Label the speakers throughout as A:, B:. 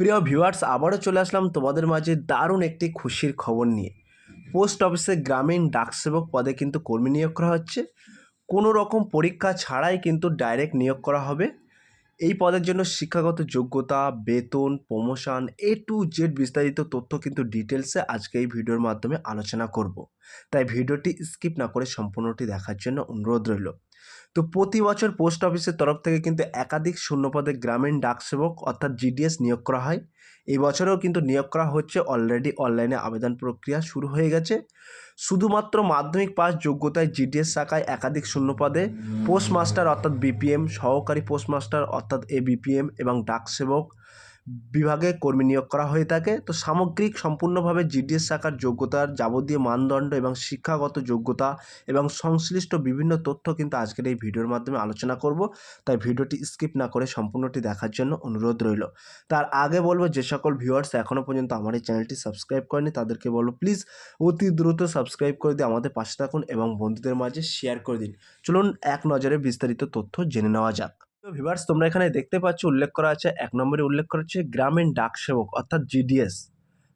A: প্রিয় ভিউয়ার্স, আবারও চলে আসলাম তোমাদের মাঝে দারুণ একটি খুশির খবর নিয়ে। পোস্ট অফিসে গ্রামীণ ডাকসেবক পদে কিন্তু কর্মী নিয়োগ করা হচ্ছে। কোনো রকম পরীক্ষা ছাড়াই কিন্তু ডাইরেক্ট নিয়োগ করা হবে। এই পদের জন্য শিক্ষাগত যোগ্যতা, বেতন, প্রমোশন এ টু জেড বিস্তারিত তথ্য কিন্তু ডিটেলসে আজকে এই ভিডিওর মাধ্যমে আলোচনা করব। তাই ভিডিওটি স্কিপ না করে সম্পূর্ণটি দেখার জন্য অনুরোধ রইল। তো প্রতি বছর পোস্ট অফিসের তরফ থেকে কিন্তু একাধিক শূন্যপদে গ্রামীণ ডাকসেবক অর্থাৎ জিডিএস নিয়োগ করা হয়। এই বছরেও কিন্তু নিয়োগ করা হচ্ছে অলরেডি অনলাইনে আবেদন প্রক্রিয়া শুরু হয়ে গেছে। শুধুমাত্র মাধ্যমিক পাস যোগ্যতায় জিডিএস শাখায় একাধিক শূন্যপদে পোস্ট মাস্টার অর্থাৎ বিপিএম, সহকারী পোস্টমাস্টার অর্থাৎ এ বিপিএম এবং ডাকসেবক বিভাগে কর্মী নিয়োগ করা হয়ে থাকে। তো সামগ্রিক সম্পূর্ণভাবে জিডিএস শাখার যোগ্যতার যাবতীয় মানদণ্ড এবং শিক্ষাগত যোগ্যতা এবং সংশ্লিষ্ট বিভিন্ন তথ্য কিন্তু আজকের এই ভিডিওর মাধ্যমে আলোচনা করব। তাই ভিডিওটি স্কিপ না করে সম্পূর্ণটি দেখার জন্য অনুরোধ রইল। তার আগে বলব, যে সকল ভিউয়ার্স এখনও পর্যন্ত আমার এই চ্যানেলটি সাবস্ক্রাইব করেনি তাদেরকে বলব, প্লিজ অতি দ্রুত সাবস্ক্রাইব করে দিয়ে আমাদের পাশে থাকুন এবং বন্ধুদের মাঝে শেয়ার করে দিন। চলুন এক নজরে বিস্তারিত তথ্য জেনে নেওয়া যাক। ভিভার্স তোমরা এখানে দেখতে পাচ্ছ, উল্লেখ করা আছে, এক নম্বরে উল্লেখ করা হচ্ছে গ্রামীণ ডাক সেবক, অর্থাৎ জিডিএস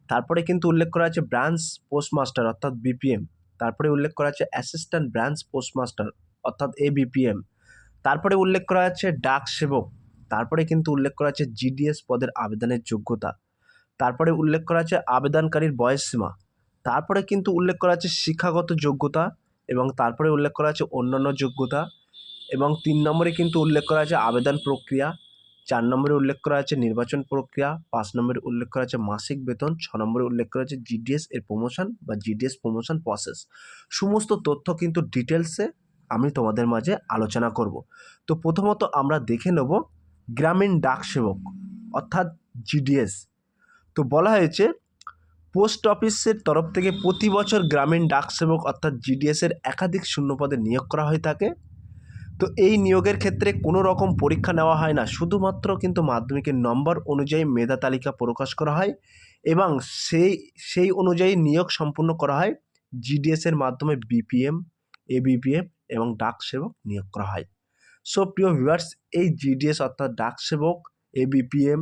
A: তারপরে কিন্তু উল্লেখ করা আছে ব্রাঞ্চ পোস্টমাস্টার অর্থাৎ বিপিএম তারপরে উল্লেখ করা আছে অ্যাসিস্ট্যান্ট ব্রাঞ্চ পোস্টমাস্টার অর্থাৎ এ বিপিএম তারপরে উল্লেখ করা আছে ডাক সেবক। তারপরে কিন্তু উল্লেখ করা আছে জিডিএস পদের আবেদনের যোগ্যতা। তারপরে উল্লেখ করা আছে আবেদনকারীর বয়সসীমা তারপরে কিন্তু উল্লেখ করা আছে শিক্ষাগত যোগ্যতা এবং তারপরে উল্লেখ করা আছে অন্যান্য যোগ্যতা। এবং তিন নম্বরে কিন্তু উল্লেখ করা আছে আবেদন প্রক্রিয়া, চার নম্বরে উল্লেখ করা আছে নির্বাচন প্রক্রিয়া, পাঁচ নম্বরে উল্লেখ করা আছে মাসিক বেতন, ছ নম্বরে উল্লেখ করা আছে জিডিএস এর প্রমোশন বা জিডিএস প্রমোশন প্রসেস সমস্ত তথ্য কিন্তু ডিটেলসে আমি তোমাদের মাঝে আলোচনা করব। তো প্রথমত আমরা দেখে নেব গ্রামীণ ডাক সেবক, অর্থাৎ জিডিএস তো বলা হয়েছে, পোস্ট অফিসের তরফ থেকে প্রতি বছর গ্রামীণ ডাক সেবক, অর্থাৎ জিডিএসের একাধিক শূন্যপদে নিয়োগ করা হয়ে থাকে। তো এই নিয়োগের ক্ষেত্রে কোনো রকম পরীক্ষা নেওয়া হয় না। শুধুমাত্র কিন্তু মাধ্যমিকের নম্বর অনুযায়ী মেধা তালিকা প্রকাশ করা হয় এবং সেই সেই অনুযায়ী নিয়োগ সম্পূর্ণ করা হয়। জিডিএসের মাধ্যমে বিপিএম এবিপিএম এবং ডাক সেবক নিয়োগ করা হয়। সো প্রিয় ভিউয়ার্স এই জিডিএস অর্থাৎ ডাক সেবক এবিপিএম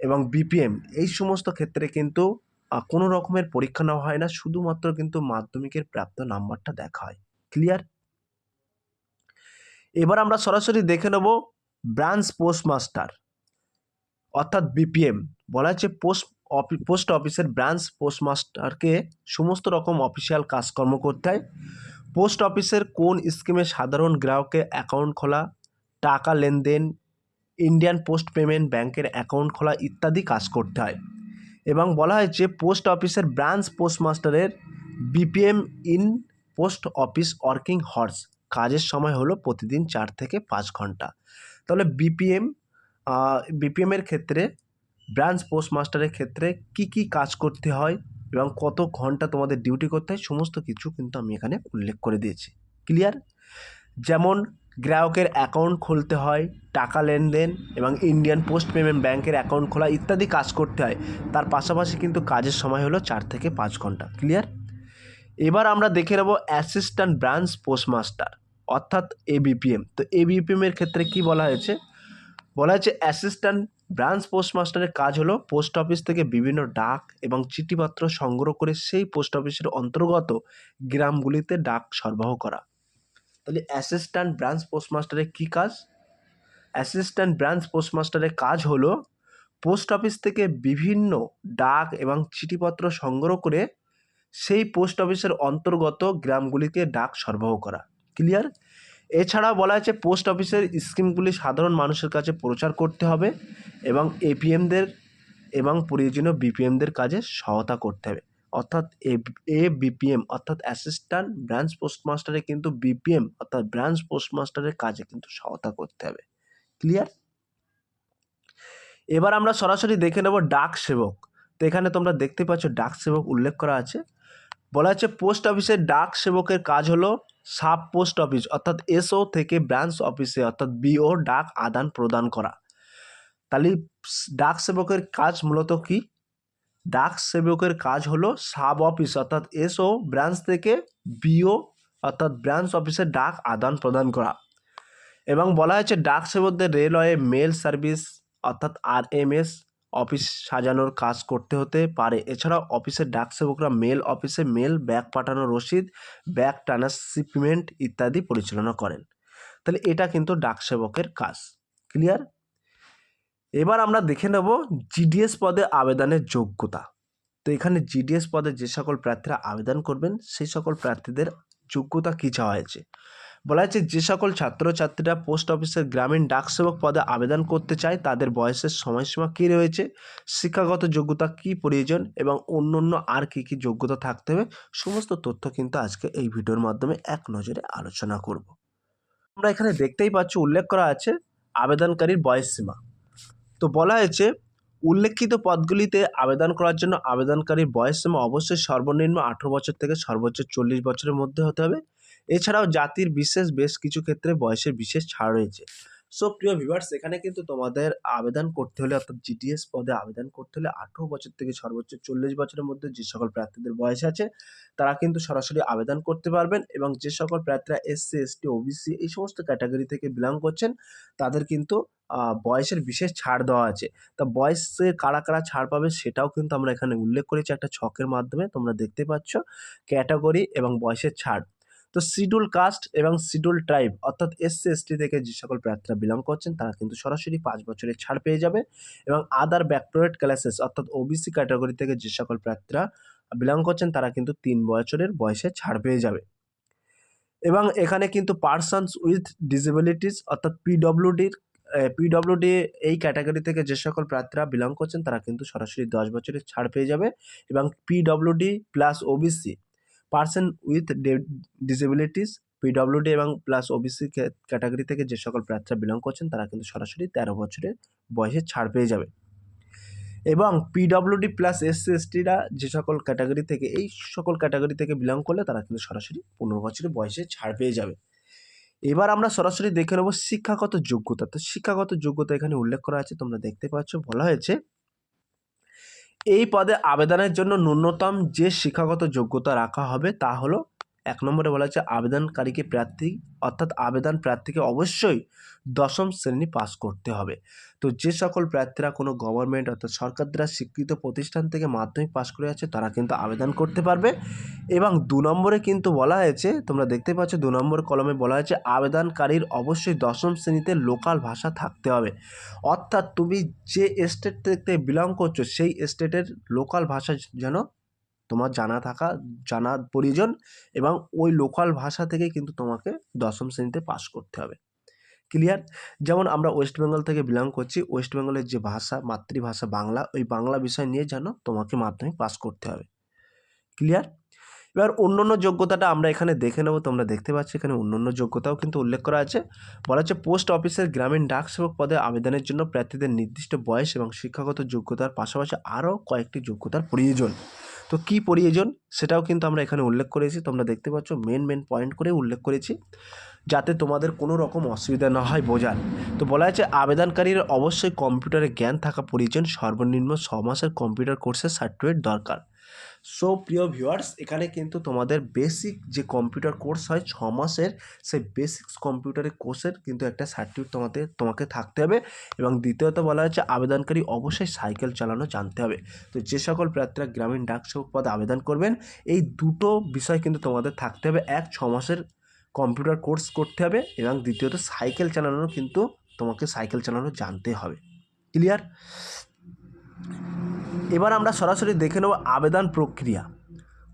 A: এবং বিপিএম এই সমস্ত ক্ষেত্রে কিন্তু কোনো রকমের পরীক্ষা নেওয়া হয় না। শুধুমাত্র কিন্তু মাধ্যমিকের প্রাপ্ত নাম্বারটা দেখা হয়। ক্লিয়ার এবার আমরা সরাসরি দেখে নেব ব্রাঞ্চ পোস্টমাস্টার, অর্থাৎ বিপিএম। বলা হচ্ছে পোস্ট পোস্ট অফিসের ব্রাঞ্চ পোস্টমাস্টারকে সমস্ত রকম অফিসিয়াল কাজকর্ম করতে হয়। পোস্ট অফিসের কোন স্কিমে সাধারণ গ্রাহকের অ্যাকাউন্ট খোলা, টাকা লেনদেন, ইন্ডিয়ান পোস্ট পেমেন্ট ব্যাংকের অ্যাকাউন্ট খোলা ইত্যাদি কাজ করতে হয়। এবং বলা হয়েছে পোস্ট অফিসের branch পোস্টমাস্টারের BPM in post office working hours কাজের সময় হলো প্রতিদিন চার থেকে পাঁচ ঘণ্টা। তাহলে বিপিএম বিপিএমের ক্ষেত্রে ব্রাঞ্চ পোস্টমাস্টারের ক্ষেত্রে কি কি কাজ করতে হয় এবং কত ঘণ্টা তোমাদের ডিউটি করতে হয় সমস্ত কিছু কিন্তু আমি এখানে উল্লেখ করে দিয়েছি। ক্লিয়ার যেমন গ্রাহকের অ্যাকাউন্ট খুলতে হয়, টাকা লেনদেন এবং ইন্ডিয়ান পোস্ট পেমেন্ট ব্যাংকের অ্যাকাউন্ট খোলা ইত্যাদি কাজ করতে হয়, তার পাশাপাশি কিন্তু কাজের সময় হলো চার থেকে পাঁচ ঘণ্টা। ক্লিয়ার এবার আমরা দেখে নেব অ্যাসিস্ট্যান্ট ব্রাঞ্চ পোস্টমাস্টার অর্থাৎ এবিপিএম তো এবিপিএমের ক্ষেত্রে কি বলা হয়েছে? বলা হয়েছে অ্যাসিস্ট্যান্ট ব্রাঞ্চ পোস্টমাস্টারের কাজ হলো পোস্ট অফিস থেকে বিভিন্ন ডাক এবং চিঠিপত্র সংগ্রহ করে সেই পোস্ট অফিসের অন্তর্গত গ্রামগুলিতে ডাক সরবরাহ করা। তাহলে অ্যাসিস্ট্যান্ট ব্রাঞ্চ পোস্টমাস্টারের কী কাজ? অ্যাসিস্ট্যান্ট ব্রাঞ্চ পোস্টমাস্টারের কাজ হলো পোস্ট অফিস থেকে বিভিন্ন ডাক এবং চিঠিপত্র সংগ্রহ করে সেই পোস্ট অফিসের অন্তর্গত গ্রামগুলিকে ডাক সরবরাহ করা। ক্লিয়ার? এছাড়া বলা হয়েছে পোস্ট অফিসের স্কিমগুলি সাধারণ মানুষের কাছে প্রচার করতে হবে এবং এপিএমদের এবং প্রয়োজনীয় বিপিএমদের কাজে সহায়তা করতে হবে। অর্থাৎ এ বিপিএম, অর্থাৎ অ্যাসিস্ট্যান্ট ব্রাঞ্চ পোস্টমাস্টারে কিন্তু বিপিএম, অর্থাৎ ব্রাঞ্চ পোস্টমাস্টারের কাজে কিন্তু সহায়তা করতে হবে। ক্লিয়ার? এবার আমরা সরাসরি দেখে নেব ডাক সেবক। তো এখানে তোমরা দেখতে পাচ্ছ, ডাক সেবক উল্লেখ করা আছে। বলা হচ্ছে পোস্ট অফিসের ডাক সেবকের কাজ হলো সাব পোস্ট অফিস অর্থাৎ এসও থেকে ব্রাঞ্চ অফিসে অর্থাৎ বিও ডাক আদান প্রদান করা। তাহলে ডাক সেবকের কাজ মূলত কি? ডাক সেবকের কাজ হলো সাব অফিস অর্থাৎ এসও ব্রাঞ্চ থেকে বিও অর্থাৎ ব্রাঞ্চ অফিসে ডাক আদান প্রদান করা। এবং বলা হয়েছে ডাক সেবকদের রেলওয়ে, মেল সার্ভিস অর্থাৎ আর এম এস অফিস সাজানোর কাজ করতে হতে পারে। এছাড়াও অফিসের ডাক সেবকরা মেল অফিসে মেল, ব্যাগ পাঠানোর রসিদ, ব্যাগ ট্রান্সশিপমেন্ট ইত্যাদি পরিচালনা করেন। তাহলে এটা কিন্তু ডাক সেবকের কাজ। ক্লিয়ার? এবার আমরা দেখে নেব জিডিএস পদে আবেদনের যোগ্যতা। তো এখানে জিডিএস পদে যে সকল প্রার্থীরা আবেদন করবেন, সেই সকল প্রার্থীদের যোগ্যতা কী চাওয়া হয়েছে? বলা হয়েছে, যে সকল ছাত্রছাত্রীরা পোস্ট অফিসের গ্রামীণ ডাকসেবক পদে আবেদন করতে চায়, তাদের বয়সের সময়সীমা কী রয়েছে, শিক্ষাগত যোগ্যতা কী প্রয়োজন এবং অন্য অন্য আর কী কী যোগ্যতা থাকতে হবে, সমস্ত তথ্য কিন্তু আজকে এই ভিডিওর মাধ্যমে এক নজরে আলোচনা করব। আমরা এখানে দেখতেই পাচ্ছি, উল্লেখ করা আছে আবেদনকারীর বয়স সীমা তো বলা হয়েছে, উল্লেখিত পদগুলিতে আবেদন করার জন্য আবেদনকারীর বয়স সীমা অবশ্যই সর্বনিম্ন আঠেরো বছর থেকে সর্বোচ্চ চল্লিশ বছরের মধ্যে হতে হবে। এছাড়াও জাতির বিশেষ বেশ কিছু ক্ষেত্রে বয়সের বিশেষ ছাড় রয়েছে। সো প্রিয় ভিভার্স এখানে কিন্তু তোমাদের আবেদন করতে হলে, অর্থাৎ জিটিএস পদে আবেদন করতে হলে আঠেরো বছর থেকে সর্বোচ্চ চল্লিশ বছরের মধ্যে যে সকল প্রার্থীদের বয়স আছে, তারা কিন্তু সরাসরি আবেদন করতে পারবেন এবং যে সকল প্রার্থীরা এসসি এসটি ওবিসি এই সমস্ত ক্যাটাগরি থেকে বিলং করছেন, তাদের কিন্তু বয়সের বিশেষ ছাড় দেওয়া আছে। তা বয়সে কারা কারা ছাড় পাবে সেটাও কিন্তু আমরা এখানে উল্লেখ করেছি একটা ছকের মাধ্যমে, তোমরা দেখতে পাচ্ছ। ক্যাটাগরি এবং বয়সের ছাড়। তো শিডিউল কাস্ট এবং শিডিউল ট্রাইব অর্থাৎ এসসি এসটি থেকে যে সকল প্রার্থীরা বিলং করছেন, তারা কিন্তু সরাসরি পাঁচ বছরের ছাড় পেয়ে যাবে এবং আদার ব্যাকটোরেট ক্লাসেস অর্থাৎ ওবিসি ক্যাটাগরি থেকে যে সকল প্রার্থীরা বিলং করছেন, তারা কিন্তু তিন বছরের বয়সে ছাড় পেয়ে যাবে। এবং এখানে কিন্তু পার্সনস উইথ ডিসেবিলিটিস অর্থাৎ পিডব্লিউডির পিডব্লিউডি এই ক্যাটাগরি থেকে যে সকল প্রার্থীরা বিলং করছেন, তারা কিন্তু সরাসরি দশ বছরের ছাড় পেয়ে যাবে এবং PWD plus OBC person with disabilities PWD এবং প্লাস ওবিসি ক্যাটাগরি থেকে যে সকল প্রার্থীরা বিলং করছেন, তারা কিন্তু সরাসরি তেরো বছরের বয়সে ছাড় পেয়ে যাবে। এবং পিডব্লিউডি প্লাস এসসি এসটিরা যে সকল ক্যাটাগরি থেকে, এই সকল ক্যাটাগরি থেকে বিলং করলে তারা কিন্তু সরাসরি পনেরো বছরের বয়সে ছাড় পেয়ে যাবে। এবার আমরা সরাসরি দেখে নেব শিক্ষাগত যোগ্যতা। তো শিক্ষাগত যোগ্যতা এখানে উল্লেখ করা আছে, তোমরা দেখতে পাচ্ছ, বলা হয়েছে এই পদে আবেদনের জন্য ন্যূনতম যে শিক্ষাগত যোগ্যতা রাখা হবে তা হলো এক নম্বরে বলা হচ্ছে আবেদনকারীকে প্রার্থী, অর্থাৎ আবেদন প্রার্থীকে অবশ্যই দশম শ্রেণি পাস করতে হবে। তো যে সকল প্রার্থীরা কোনো গভর্নমেন্ট অর্থাৎ সরকার দ্বারা স্বীকৃত প্রতিষ্ঠান থেকে মাধ্যমিক পাস করে আছে তারা কিন্তু আবেদন করতে পারবে। এবং দু নম্বরে কিন্তু বলা হয়েছে, তোমরা দেখতে পাচ্ছ দু নম্বর কলমে বলা হয়েছে, আবেদনকারীর অবশ্যই দশম শ্রেণীতে লোকাল ভাষা থাকতে হবে। অর্থাৎ তুমি যে স্টেট থেকে বিলং করছ, সেই স্টেটের লোকাল ভাষা যেন তোমার জানা থাকা, জানা প্রয়োজন এবং ওই লোকাল ভাষা থেকে কিন্তু তোমাকে দশম শ্রেণীতে পাস করতে হবে। ক্লিয়ার যেমন আমরা ওয়েস্ট বেঙ্গল থেকে বিলং করছি ওয়েস্ট বেঙ্গলের যে ভাষা, মাতৃভাষা বাংলা, ওই বাংলা বিষয় নিয়ে যেন তোমাকে মাধ্যমিক পাস করতে হবে। ক্লিয়ার এবার অন্য অন্য যোগ্যতাটা আমরা এখানে দেখে নেব, তোমরা দেখতে পাচ্ছ এখানে অন্য অন্য যোগ্যতাও কিন্তু উল্লেখ করা আছে। বলা হচ্ছে পোস্ট অফিসের গ্রামীণ ডাক সেবক পদে আবেদনের জন্য প্রার্থীদের নির্দিষ্ট বয়স এবং শিক্ষাগত যোগ্যতার পাশাপাশি আরও কয়েকটি যোগ্যতার প্রয়োজন। তো কি প্রয়োজন? সেটাও কিন্তু আমরা এখানে উল্লেখ করেছি। তোমরা দেখতে পাচ্ছ মেন মেন পয়েন্ট করে উল্লেখ করেছি, যাতে তোমাদের কোনো রকম অসুবিধা না হয় বোঝার। তো বলা হয়েছে, আবেদনকারীর অবশ্যই কম্পিউটারে জ্ঞান থাকা প্রয়োজন। সর্বনিম্ন ছ মাসের কম্পিউটার কোর্সের সার্টিফিকেট দরকার। সো প্রিয় ভিউয়ার্স এখানে কিন্তু তোমাদের বেসিক যে কম্পিউটার কোর্স হয়, ছ মাসের, সেই বেসিক্স কম্পিউটারের কোর্সের কিন্তু একটা সার্টিফিকেট তোমাদের তোমাকে থাকতে হবে। এবং দ্বিতীয়ত বলা হচ্ছে আবেদনকারী অবশ্যই সাইকেল চালানো জানতে হবে। তো যে সকল প্রার্থীরা গ্রামীণ ডাক সেবক পদে আবেদন করবেন, এই দুটো বিষয় কিন্তু তোমাদের থাকতে হবে। এক, ছ মাসের কম্পিউটার কোর্স করতে হবে এবং দ্বিতীয়ত সাইকেল চালানো কিন্তু তোমাকে সাইকেল চালানো জানতে হবে। ক্লিয়ার এবার আমরা সরাসরি দেখে নেব আবেদন প্রক্রিয়া।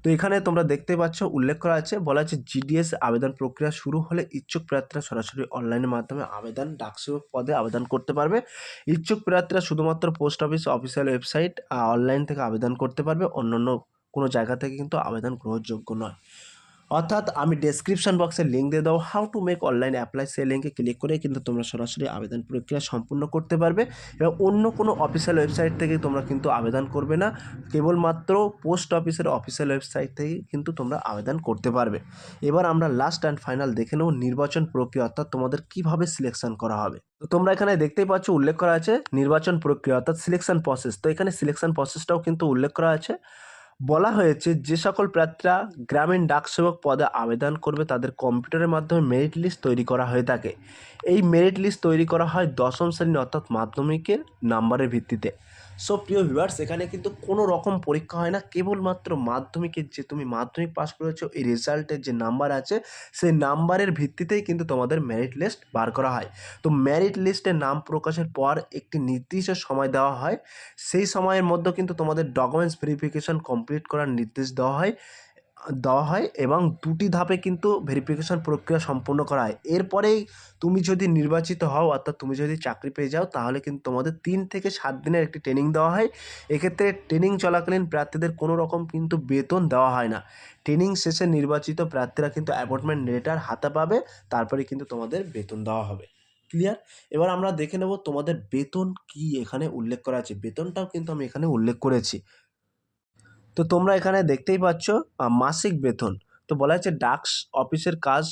A: তো এখানে তোমরা দেখতে পাচ্ছ, উল্লেখ করা আছে, বলা আছে জিডিএস আবেদন প্রক্রিয়া শুরু হলে ইচ্ছুক প্রার্থীরা সরাসরি অনলাইনের মাধ্যমে আবেদন ডাকসেবক পদে আবেদন করতে পারবে। ইচ্ছুক প্রার্থীরা শুধুমাত্র post office, official website online থেকে আবেদন করতে পারবে। অন্যান্য কোনো জায়গা থেকে কিন্তু আবেদন গ্রহণযোগ্য নয়। অর্থাৎ আমি ডেসক্রিপশন বক্সে লিঙ্ক দিয়ে দেবো how to make online apply সেই লিঙ্কে ক্লিক করে কিন্তু তোমরা সরাসরি আবেদন প্রক্রিয়া সম্পূর্ণ করতে পারবে এবং অন্য কোনো অফিসিয়াল ওয়েবসাইট থেকে তোমরা কিন্তু আবেদন করবে না। কেবলমাত্র পোস্ট অফিসের অফিসিয়াল ওয়েবসাইট থেকে কিন্তু তোমরা আবেদন করতে পারবে। এবার আমরা লাস্ট অ্যান্ড ফাইনাল দেখে নেব নির্বাচন প্রক্রিয়া অর্থাৎ তোমাদের কীভাবে সিলেকশন করা হবে। তো তোমরা এখানে দেখতেই পাচ্ছ উল্লেখ করা আছে নির্বাচন প্রক্রিয়া অর্থাৎ সিলেকশন প্রসেস তো এখানে সিলেকশন প্রসেসটাও কিন্তু উল্লেখ করা আছে। বলা হয়েছে, যে সকল প্রার্থীরা গ্রামীণ ডাকসেবক পদে আবেদন করবে তাদের কম্পিউটারের মাধ্যমে মেরিট লিস্ট তৈরি করা হয়ে থাকে। এই মেরিট লিস্ট তৈরি করা হয় দশম শ্রেণি অর্থাৎ মাধ্যমিকের নাম্বারের ভিত্তিতে। সো প্রিয় ভিউয়ার্স এখানে কিন্তু কোনো রকম পরীক্ষা হয় না। কেবলমাত্র মাধ্যমিকের যে তুমি মাধ্যমিক পাস করেছ, এই রেজাল্টের যে নাম্বার আছে, সেই নাম্বারের ভিত্তিতেই কিন্তু তোমাদের মেরিট লিস্ট বার করা হয়। তো মেরিট লিস্টে নাম প্রকাশের পর একটি নির্দিষ্ট সময় দেওয়া হয়। সেই সময়ের মধ্যে কিন্তু তোমাদের ডকুমেন্টস ভেরিফিকেশন কমপ্লিট করার নির্দেশ দেওয়া হয়। দেওয়া হয় এবং দুটি ধাপে কিন্তু ভেরিফিকেশন প্রক্রিয়া সম্পন্ন করা হয়। এরপরেই তুমি যদি নির্বাচিত হও, অর্থাৎ তুমি যদি চাকরি পেয়ে যাও, তাহলে কিন্তু তোমাদের তিন থেকে সাত দিনের একটি ট্রেনিং দেওয়া হয়। এক্ষেত্রে ট্রেনিং চলাকালীন প্রার্থীদের কোনো রকম কিন্তু বেতন দেওয়া হয় না। ট্রেনিং শেষে নির্বাচিত প্রার্থীরা কিন্তু অ্যাপয়েন্টমেন্ট লেটার হাতে পাবে, তারপরে কিন্তু তোমাদের বেতন দেওয়া হবে। ক্লিয়ার এবার আমরা দেখে নেব তোমাদের বেতন কি এখানে উল্লেখ করা আছে। বেতনটাও কিন্তু আমি এখানে উল্লেখ করেছি। তো তোমরা এখানে দেখতেই পাচ্ছ মাসিক বেতন। তো বলা হচ্ছে ডাক্স অফিসের কাজ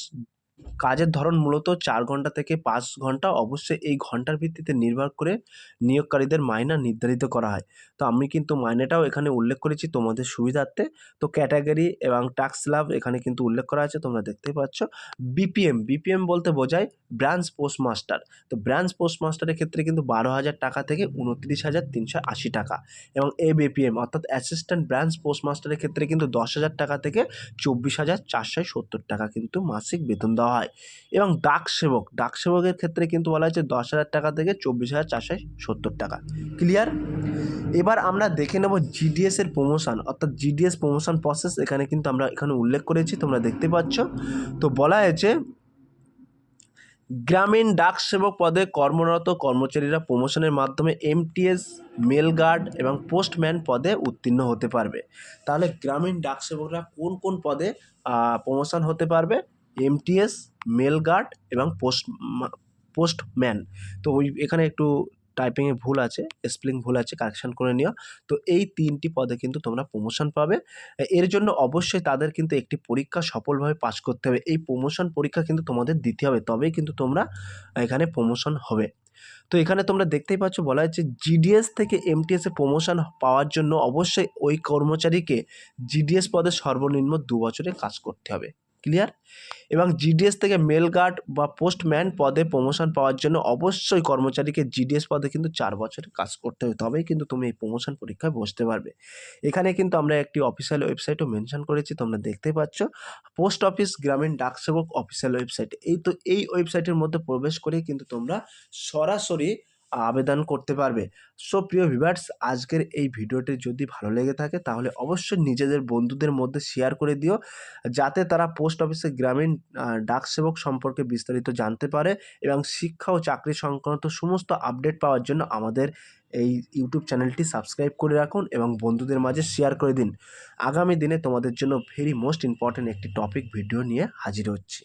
A: কাজের ধরন মূলত চার ঘণ্টা থেকে পাঁচ ঘণ্টা। অবশ্যই এই ঘণ্টার ভিত্তিতে নির্ভর করে নিয়োগকারীদের মাইনা নির্ধারিত করা হয়। তো আমি কিন্তু মাইনেটাও এখানে উল্লেখ করেছি তোমাদের সুবিধার্থে। তো ক্যাটাগরি এবং ট্যাক্স লাভ এখানে কিন্তু উল্লেখ করা আছে, তোমরা দেখতেই পাচ্ছ। বিপিএম বিপিএম বলতে বোঝায় ব্রাঞ্চ পোস্ট মাস্টার তো ব্রাঞ্চ পোস্ট মাস্টারের ক্ষেত্রে কিন্তু বারো হাজার টাকা থেকে উনত্রিশ হাজার তিনশো আশি টাকা এবং এ বিপিএম অর্থাৎ অ্যাসিস্ট্যান্ট ব্রাঞ্চ পোস্ট মাস্টারের ক্ষেত্রে কিন্তু দশ হাজার টাকা থেকে চব্বিশ হাজার চারশো সত্তর টাকা কিন্তু মাসিক বেতন দেওয়া হয়। এবং ডাক সেবক, ডাক সেবকের ক্ষেত্রে কিন্তু বলা হয়েছে দশ হাজার টাকা থেকে চব্বিশ হাজার চারশো সত্তর টাকা। ক্লিয়ার এবার আমরা দেখে নেব জিডিএস এর প্রমোশন অর্থাৎ জিডিএস প্রমোশন প্রসেস এখানে কিন্তু আমরা এখানে উল্লেখ করেছি, তোমরা দেখতে পাচ্ছ। তো বলা হয়েছে, গ্রামীণ ডাক সেবক পদে কর্মরত কর্মচারীরা প্রমোশনের মাধ্যমে এমটিএস মেল গার্ড এবং পোস্টম্যান পদে উত্তীর্ণ হতে পারবে। তাহলে গ্রামীণ ডাক সেবকরা কোন কোন পদে প্রমোশন হতে পারবে? এমটিএস মেল গার্ড এবং পোস্ট পোস্টম্যান তো ওই, এখানে একটু টাইপিংয়ে ভুল আছে স্পেলিং ভুল আছে কারেকশন করে নিও। তো এই তিনটি পদে কিন্তু তোমরা প্রমোশন পাবে। এর জন্য অবশ্যই তাদের কিন্তু একটি পরীক্ষা সফলভাবে পাশ করতে হবে। এই প্রমোশন পরীক্ষা কিন্তু তোমাদের দিতে হবে, তবেই কিন্তু তোমরা এখানে প্রমোশন হবে। তো এখানে তোমরা দেখতেই পাচ্ছ, বলা হচ্ছে জিডিএস থেকে এমটিএসে প্রমোশন পাওয়ার জন্য অবশ্যই ওই কর্মচারীকে জিডিএস পদে সর্বনিম্ন দু বছরে কাজ করতে হবে। ক্লিয়ার এবং জিডিএস থেকে মেল গার্ড বা পোস্টম্যান পদে প্রমোশন পাওয়ার জন্য অবশ্যই কর্মচারীকে জিডিএস পদে কিন্তু চার বছরের কাজ করতে হবে। তবেই কিন্তু তুমি এই প্রমোশন পরীক্ষায় বসতে পারবে। এখানে কিন্তু আমরা একটি অফিসিয়াল ওয়েবসাইটও মেনশন করেছি, তোমরা দেখতে পাচ্ছ। পোস্ট অফিস গ্রামীণ ডাকসেবক অফিসিয়াল ওয়েবসাইট এই তো এই ওয়েবসাইটের মধ্যে প্রবেশ করেই কিন্তু তোমরা সরাসরি আবেদন করতে পারবে। সো প্রিয় ভিভার্স আজকের এই ভিডিওটি যদি ভালো লেগে থাকে, তাহলে অবশ্যই নিজেদের বন্ধুদের মধ্যে শেয়ার করে দিও, যাতে তারা পোস্ট অফিসে গ্রামীণ ডাকসেবক সম্পর্কে বিস্তারিত জানতে পারে এবং শিক্ষা ও চাকরি সংক্রান্ত সমস্ত আপডেট পাওয়ার জন্য আমাদের এই ইউটিউব চ্যানেলটি সাবস্ক্রাইব করে রাখুন এবং বন্ধুদের মাঝে শেয়ার করে দিন। আগামী দিনে তোমাদের জন্য ভেরি মোস্ট ইম্পর্ট্যান্ট একটি টপিক ভিডিও নিয়ে হাজির হচ্ছি।